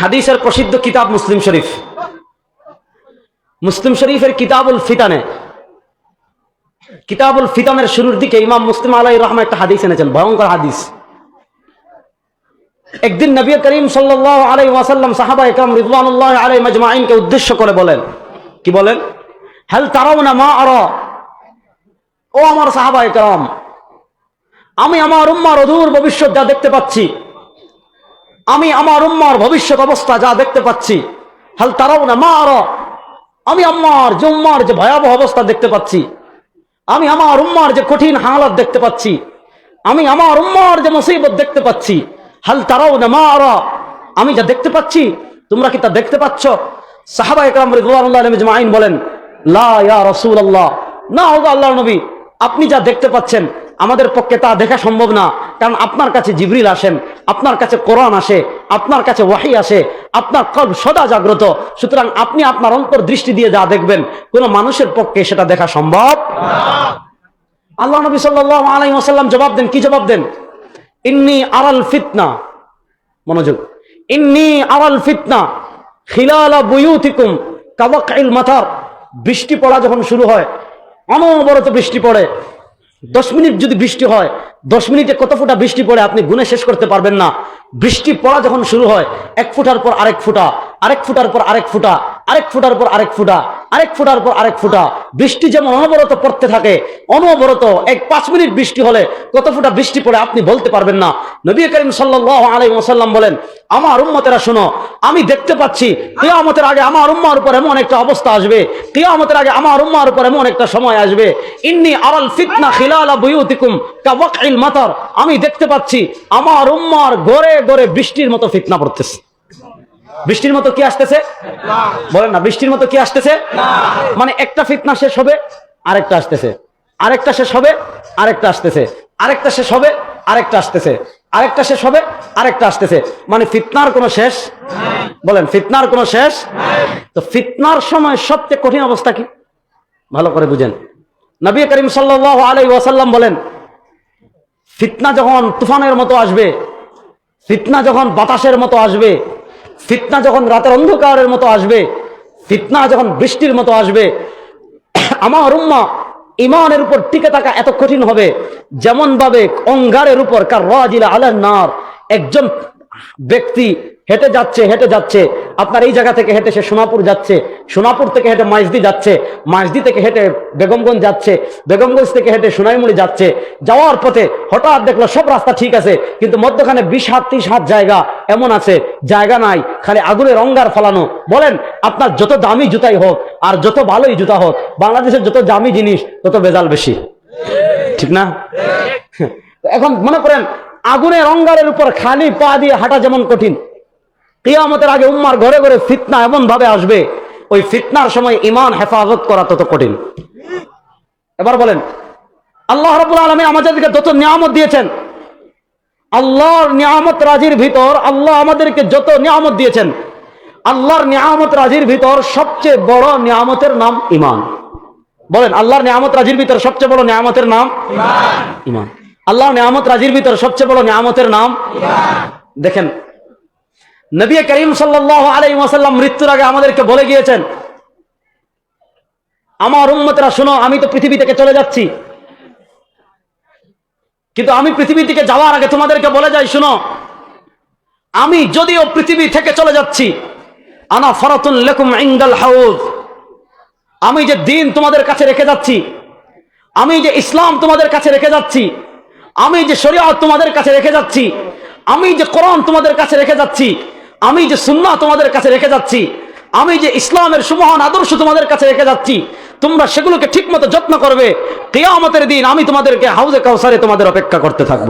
হাদিসের প্রসিদ্ধ কিতাব মুসলিম শরীফ। মুসলিম শরীফের কিতাবুল ফিতানে। কিতাবুল ফিতানের শুরুর দিকে ইমাম মুসলিম আলাই রহমান একটা হাদিস এনেছেন, ভয়ঙ্কর হাদিস। একদিন নবী করিম সাল্লাল্লাহু আলাইহি ওয়াসাল্লাম সাহাবা একরাম রিদওয়ানুল্লাহ আলাইহিম আজমাইনকে উদ্দেশ্য করে বলেন, কি বলেন? হেল তারাউনা মা আর? ও আমার সাহাবা একরাম, আমি আমার উম্মার অদূর ভবিষ্যৎ যা দেখতে পাচ্ছি আমি আমার উম্মার ভবিষ্যৎ অবস্থা যা দেখতে পাচ্ছি। হাল তারাও না মা আরও আমি আমার যে উম্মার যে ভয়াবহ অবস্থা দেখতে পাচ্ছি। আমি আমার উম্মার যে কঠিন হালাত দেখতে পাচ্ছি। আমি আমার উম্মার যে মুসিবত দেখতে পাচ্ছি। হাল তারাও না মা আরও আমি যা দেখতে পাচ্ছি, তোমরা কি তা দেখতে পাচ্ছ? সাহাবা একরাম আজমাইন বলেন, লা ইয়া রাসূলুল্লাহ। না হোক আল্লাহর নবী, আপনি যা দেখতে পাচ্ছেন, আমাদের পক্ষে তা দেখা সম্ভব না। কারণ আপনার কাছে জিবরিল আসেন, আপনার কাছে কোরআন আসে, আপনার কাছে ওয়াহি আসে, আপনার কল্প সদা জাগ্রত। সুতরাং আপনি আপনার অন্তর দৃষ্টি দিয়ে যা দেখবেন, কোন মানুষের পক্ষে সেটা দেখা সম্ভব আল্লাহ নবী আলাইহি ওয়াসাল্লাম জবাব দেন, কি জবাব দেন? ইন্নি আরাল ফিতনা। মনোযোগ। ইন্নি আরাল ফিতনা। খিলালা বুয়ুতিকুম কাওয়াকিল মাথার। বৃষ্টি পড়া যখন শুরু হয়, অনবরত বৃষ্টি পড়ে। দশ মিনিট যদি বৃষ্টি হয়, দশ মিনিটে কত ফুটা বৃষ্টি পড়ে আপনি গুনে শেষ করতে পারবেন না। বৃষ্টি পড়া যখন শুরু হয়, এক ফুটার পর আরেক ফুটা, আরেক ফুটার পর আরেক ফুটা, আরেক ফুটার পর আরেক ফুটা। আরেক ফুটার পর আরেক ফুটা। বৃষ্টি যেমন অনবরত পড়তে থাকে, অনবরত এক পাঁচ মিনিট বৃষ্টি হলে কত ফুটা বৃষ্টি পড়ে আপনি বলতে পারবেন না। নবী করিম সাল্লাহ আলাই ওসাল্লাম বলেন, আমার উম্মতেরা শোনো, আমি দেখতে পাচ্ছি কেয়ামতের আগে আমার উম্মার উপর এমন একটা অবস্থা আসবে, কেয়ামতের আগে আমার উম্মার উপর এমন একটা সময় আসবে। ইন্নি আরাল ফিতনা খিলালা বুয়ুতিকুম কাওয়াকিল মাতার। আমি দেখতে পাচ্ছি আমার উম্মার গড়ে গড়ে বৃষ্টির মতো ফিতনা পড়তেছে। বৃষ্টির মতো কি আসতেছে? বলেন না বৃষ্টির মতো কি আসতেছে? মানে একটা ফিতনা শেষ হবে আরেকটা আসতেছে। আরেকটা শেষ হবে আরেকটা আসতেছে। আরেকটা শেষ হবে আরেকটা আসতেছে। আরেকটা শেষ হবে আরেকটা আসতেছে। মানে ফিতনার কোনো শেষ? বলেন ফিতনার কোনো শেষ? তো ফিতনার সময় সবচেয়ে কঠিন অবস্থা কি? ভালো করে বুঝেন। নবী করিম সাল্লাহ আলাই ওয়াসাল্লাম বলেন ফিতনা যখন তুফানের মতো আসবে ফিতনা যখন বাতাসের মতো আসবে ফিতনা যখন রাতের অন্ধকারের মতো আসবে, ফিতনা যখন বৃষ্টির মতো আসবে, আমার উম্মা ইমানের উপর টিকে থাকা এত কঠিন হবে যেমন ভাবে অঙ্গারের উপর কার আলার নার একজন ব্যক্তি হেঁটে যাচ্ছে হেঁটে যাচ্ছে, আপনার এই জায়গা থেকে হেঁটে সে সোনাপুর যাচ্ছে, সোনাপুর থেকে হেঁটে মাইজদি যাচ্ছে, মাইজদি থেকে হেঁটে বেগমগঞ্জ যাচ্ছে, বেগমগঞ্জ থেকে হেঁটে সোনাইমুড়ি যাচ্ছে, যাওয়ার পথে হঠাৎ দেখল সব রাস্তা ঠিক আছে, কিন্তু মধ্যখানে বিশ হাত, ত্রিশ হাত জায়গা এমন আছে, জায়গা নাই, খালি আগুনের অঙ্গার ফলানো। বলেন, আপনার যত দামি জুতাই হোক আর যত ভালোই জুতা হোক, বাংলাদেশের যত দামি জিনিস, তত বেজাল বেশি। ঠিক না? এখন মনে করেন আগুনের অঙ্গারের উপর খালি পা দিয়ে হাঁটা যেমন কঠিন। কিয়ামতের আগে উম্মার ঘরে ঘরে ফিতনা এমন ভাবে আসবে, ওই ফিতনার সময় ইমান হেফাজত করা তত কঠিন। এবার বলেন, আল্লাহ রাবুল আলমী আমাদেরকে যত নিয়ামত দিয়েছেন আল্লাহর নিয়ামত রাজির ভিতর আল্লাহ আমাদেরকে যত নিয়ামত দিয়েছেন, আল্লাহর নিয়ামত রাজির ভিতর সবচেয়ে বড় নিয়ামতের নাম ইমান বলেন, আল্লাহর নিয়ামত রাজির ভিতর সবচেয়ে বড় নিয়ামতের নাম ইমান আল্লাহর নিয়ামত রাজির ভিতর সবচেয়ে বড় নিয়ামতের নাম দেখেন, নবী করিম সাল্লাহ আলাই ওয়াসাল্লাম মৃত্যুর আগে আমাদেরকে বলে গিয়েছেন, আমার উম্মতরা, শোনো, আমি তো পৃথিবী থেকে চলে যাচ্ছি। কিন্তু আমি পৃথিবী থেকে যাওয়ার আগে তোমাদেরকে বলে যাই, শোনো। আমি যদিও পৃথিবী থেকে চলে যাচ্ছি, আনা ফরাতুন লেকুম ইঙ্গাল হাউজ। আমি যে দিন তোমাদের কাছে রেখে যাচ্ছি, আমি যে ইসলাম তোমাদের কাছে রেখে যাচ্ছি, আমি যে শরিয়ত তোমাদের কাছে রেখে যাচ্ছি, আমি যে কোরআন তোমাদের কাছে রেখে যাচ্ছি, আমি যে সুন্নাহ তোমাদের কাছে রেখে যাচ্ছি, আমি যে ইসলামের সুমহান আদর্শ তোমাদের কাছে রেখে যাচ্ছি তোমরা সেগুলোকে ঠিকমতো যত্ন করবে। কেয়ামতের দিন আমি তোমাদেরকে হাউজে কাউসারে তোমাদের অপেক্ষা করতে থাকব।